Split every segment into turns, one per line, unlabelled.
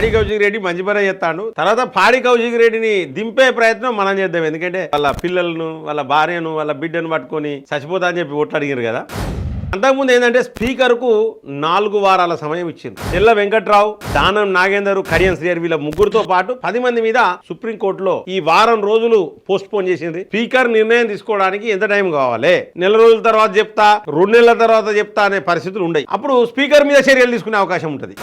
పాడి కౌశిక్ రెడ్డి మంచి పని చేస్తాడు. తర్వాత పాడి కౌశిక్ రెడ్డిని దింపే ప్రయత్నం మనం చేద్దాం. ఎందుకంటే వాళ్ళ పిల్లలను వాళ్ళ భార్యను వాళ్ళ బిడ్డను పట్టుకొని చచ్చిపోతా అని చెప్పి ఓట్లు కదా. అంతకుముందు ఏంటంటే స్పీకర్కు నాలుగు వారాల సమయం ఇచ్చింది. తెల్ల వెంకట్రావు దానం నాగేందర్ కడియం శ్రీహరి వీళ్ళ ముగ్గురుతో పాటు పది మంది మీద సుప్రీంకోర్టులో ఈ వారం రోజులు పోస్ట్ పోన్ చేసింది. స్పీకర్ నిర్ణయం తీసుకోవడానికి ఎంత టైం కావాలి? నెల రోజుల తర్వాత చెప్తా రెండు నెలల తర్వాత చెప్తా అనే పరిస్థితులు ఉండయి అప్పుడు స్పీకర్ మీద చర్యలు తీసుకునే అవకాశం ఉంటుంది.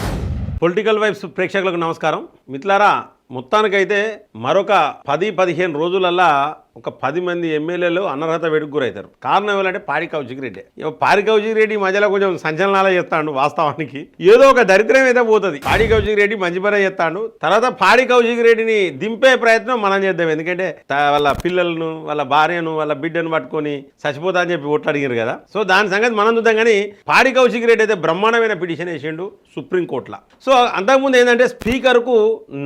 పొలిటికల్ వైబ్స్ ప్రేక్షకులకు నమస్కారం. మిత్లారా మొత్తానికైతే మరొక పది పదిహేను రోజులల్లా ఒక పది మంది ఎమ్మెల్యేలు అనర్హత వేడుకు గురవుతారు. కారణం ఏమంటే పాడి కౌశిక్ రెడ్డి. ఇక పాడి రెడ్డి మధ్యలో కొంచెం సంచలనాలు చేస్తాడు వాస్తవానికి. ఏదో ఒక దరిద్రం అయితే పోతుంది. పాడి కౌశిక్ రెడ్డి మంచి పని చేస్తాడు. తర్వాత పాడి కౌశిక్ రెడ్డిని దింపే ప్రయత్నం మనం చేద్దాం. ఎందుకంటే వాళ్ళ పిల్లలను వాళ్ళ భార్యను వాళ్ళ బిడ్డను పట్టుకొని చచ్చిపోతా అని చెప్పి ఒట్లాడిగారు కదా. సో దాని సంగతి మనం చూద్దాం కానీ పాడి కౌశిక్ రెడ్డి అయితే బ్రహ్మాండమైన పిటిషన్ వేసిండు సుప్రీంకోర్టులో. సో అంతకుముందు ఏంటంటే స్పీకర్కు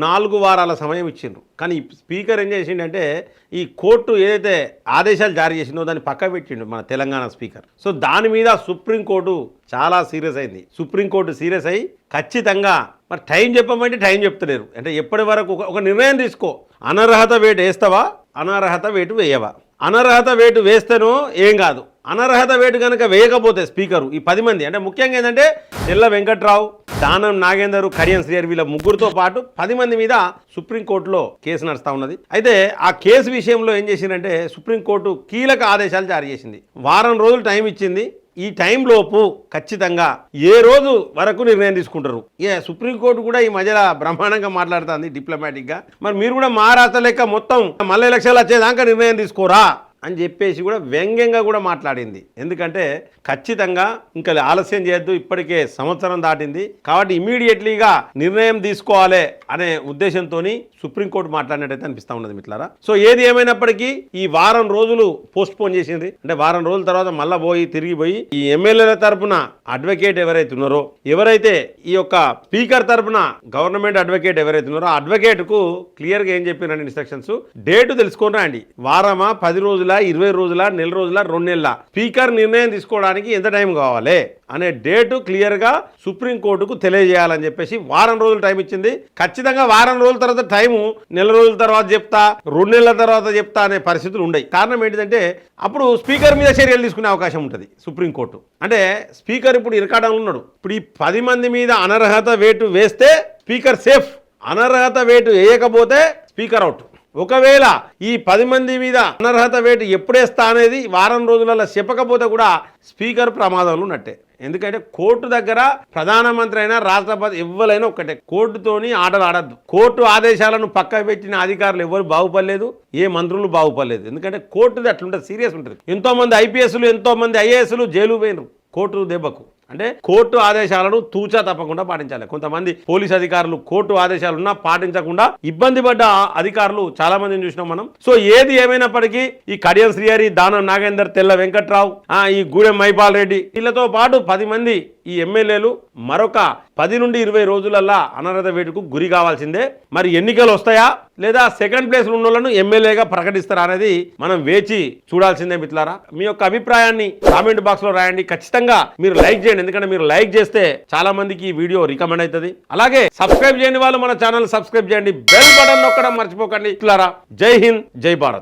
నాలుగు వారాల సమయం ఇచ్చిండ్రు. కానీ స్పీకర్ ఏం చేసిండంటే ఈ కోర్టు ఏదైతే ఆదేశాలు జారీ చేసిందో దాన్ని పక్క పెట్టిండు మన తెలంగాణ స్పీకర్. సో దాని మీద సుప్రీంకోర్టు చాలా సీరియస్ అయింది. సుప్రీంకోర్టు సీరియస్ అయ్యి ఖచ్చితంగా మరి టైం చెప్పమంటే టైం చెప్తలేరు. అంటే ఎప్పటి వరకు ఒక- ఒక నిర్ణయం తీసుకో. అనర్హత వేటు వేస్తావా? అనర్హత వేటు వేయవా? అనర్హత వేటు వేస్తేనో ఏం కాదు. అనర్హత వేటు కనుక వేయకపోతే స్పీకరు ఈ పది మంది. అంటే ముఖ్యంగా ఏంటంటే తెల్ల వెంకట్రావు దానం నాగేందర్ కరియన్ శ్రీహరి వీళ్ళ ముగ్గురుతో పాటు పది మంది మీద సుప్రీంకోర్టులో కేసు నడుస్తూ ఉన్నది. అయితే ఆ కేసు విషయంలో ఏం చేసిందంటే సుప్రీంకోర్టు కీలక ఆదేశాలు జారీ చేసింది. వారం రోజులు టైం ఇచ్చింది. ఈ టైంలోపు ఖచ్చితంగా ఏ రోజు వరకు నిర్ణయం తీసుకుంటారు? ఏ సుప్రీంకోర్టు కూడా ఈ మధ్యలో బ్రహ్మాండంగా మాట్లాడుతుంది డిప్లొమాటిక్గా మరి మీరు కూడా మహారాష్ట్ర లెక్క మొత్తం మళ్ళీ ఎలక్షన్లు వచ్చేదాకా నిర్ణయం తీసుకోరా? అని చెప్పేసి కూడా వ్యంగ్యంగా కూడా మాట్లాడింది. ఎందుకంటే ఖచ్చితంగా ఇంకా ఆలస్యం చేయొద్దు ఇప్పటికే సంవత్సరం దాటింది. కాబట్టి ఇమీడియట్లీగా నిర్ణయం తీసుకోవాలి అనే ఉద్దేశంతో సుప్రీంకోర్టు మాట్లాడినట్టయితే అనిపిస్తూ ఉన్నది మిట్లారా సో ఏది ఏమైనప్పటికీ ఈ వారం రోజులు పోస్ట్ పోన్ చేసింది. అంటే వారం రోజుల తర్వాత మళ్ళా పోయి తిరిగి పోయి ఈ ఎమ్మెల్యేల తరపున అడ్వకేట్ ఎవరైతే ఉన్నారో ఎవరైతే ఈ యొక్క స్పీకర్ తరపున గవర్నమెంట్ అడ్వకేట్ ఎవరైతే ఉన్నారో అడ్వకేట్కు క్లియర్గా ఏం చెప్పిన ఇన్స్ట్రక్షన్స్? డేట్ తెలుసుకొని రండి. వారమా పది రోజుల? ఇరవై రోజుల నెల రోజుల రెండు నెలల స్పీకర్ నిర్ణయం తీసుకోవడానికి ఎంత టైం కావాలి అనే డేటు క్లియర్గా సుప్రీంకోర్టుకు తెలియజేయాలని చెప్పేసి వారం రోజులు టైం ఇచ్చింది. ఖచ్చితంగా వారం రోజుల తర్వాత టైము నెల రోజుల తర్వాత చెప్తా రెండు నెలల తర్వాత చెప్తా అనే పరిస్థితులు ఉండయి. కారణం ఏంటిదంటే అప్పుడు స్పీకర్ మీద చర్యలు తీసుకునే అవకాశం ఉంటుంది సుప్రీంకోర్టు అంటే స్పీకర్ ఇప్పుడు ఇరకాడంలో ఉన్నాడు. ఇప్పుడు ఈ పది మంది మీద అనర్హత వేటు వేస్తే స్పీకర్ సేఫ్. అనర్హత వేటు వేయకపోతే స్పీకర్ అవుట్. ఒకవేళ ఈ పది మంది మీద అనర్హత వేటు ఎప్పుడేస్తా అనేది వారం రోజులలో చెప్పకపోతే కూడా స్పీకర్ ప్రమాదంలో ఉన్నట్టే. ఎందుకంటే కోర్టు దగ్గర ప్రధానమంత్రి అయినా రాష్ట్రపతి ఎవ్వరైనా ఒక్కటే. కోర్టుతోని ఆటలు ఆడద్దు. కోర్టు ఆదేశాలను పక్క పెట్టిన అధికారులు ఎవరు బాగుపడలేదు ఏ మంత్రులు బాగుపడలేదు. ఎందుకంటే కోర్టుది అట్లుంటుంది సీరియస్ ఉంటుంది. ఎంతోమంది ఐపీఎస్లు ఎంతోమంది ఐఏఎస్లు జైలు పోయినరు కోర్టు దెబ్బకు. అంటే కోర్టు ఆదేశాలను తూచా తప్పకుండా పాటించాలి. కొంతమంది పోలీస్ అధికారులు కోర్టు ఆదేశాలున్నా పాటించకుండా ఇబ్బంది పడ్డ అధికారులు చాలా మందిని చూసినాం మనం. సో ఏది ఏమైనప్పటికీ ఈ కడియం శ్రీహరి దానం నాగేందర్ తెల్ల వెంకట్రావు ఈ గూడెం మైపాల్ రెడ్డి వీళ్ళతో పాటు పది మంది ఈ ఎమ్మెల్యేలు మరొక పది నుండి ఇరవై రోజులల్లా అనర్హత వేటుకు గురి కావాల్సిందే. మరి ఎన్నికలు వస్తాయా? లేదా సెకండ్ ప్లేస్ ఉన్న వాళ్ళను ఎమ్మెల్యేగా ప్రకటిస్తారా అనేది మనం వేచి చూడాల్సిందే మిత్రులారా. మీ యొక్క అభిప్రాయాన్ని కామెంట్ బాక్స్లో రాయండి. ఖచ్చితంగా మీరు లైక్ చేయండి. ఎందుకంటే మీరు లైక్ చేస్తే చాలా మందికి ఈ వీడియో రికమెండ్ అవుతుంది. అలాగే సబ్స్క్రైబ్ చేయని వాళ్ళు మన ఛానల్ సబ్స్క్రైబ్ చేయండి. బెల్ బటన్ నొక్కడం మర్చిపోకండి. మిత్రులారా జై హింద్ జై భారత్.